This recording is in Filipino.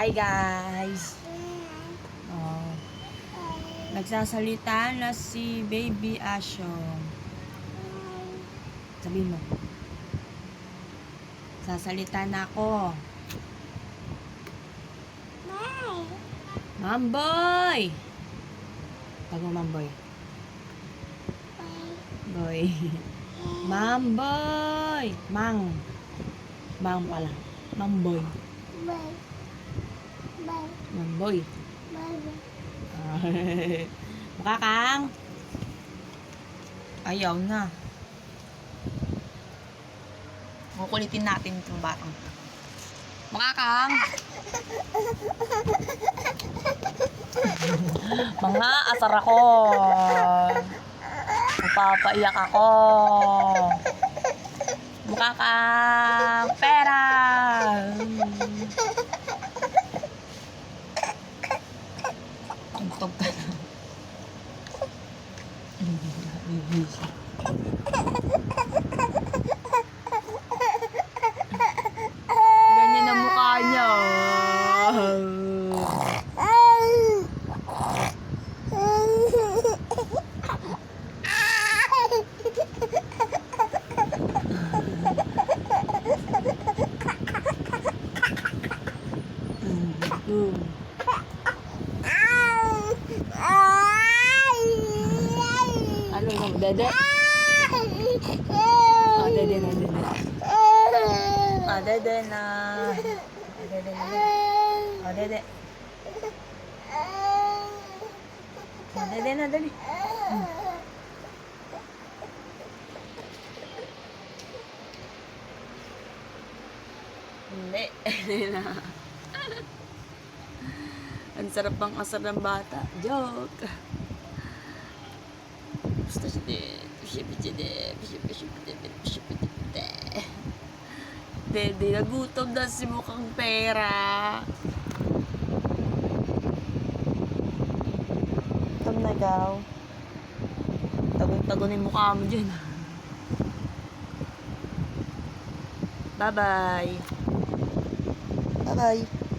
Hi guys. Oh. Nagsasalita na si Baby Asho. Sabihin mo. Sasalita na ako. Mamboy! Pag mo mamboy. Boy. Mamboy! Mang. Mang pala. Mamboy. Mamboy. Ah. Mukha kang? Ayaw na. Kukulitin natin itong batang. Mukha kang? Mga asar ako. Mapapaiyak ako. Mukha kang pera. Tugtog ka na. Ganyan ang mukha niya. Mm. Ano yung dede? Ah, dede na, dede. Ah, dede na. Ah, dede na. Ah, dede. Ah, dede na, dede. Hindi. Hindi na. Ang sarap bang asar ng bata. Joke. Dede, nagutom na si mukhang pera. Gutom na daw. Tagong-tago na yung mukha mo dyan. Bye-bye. Bye-bye.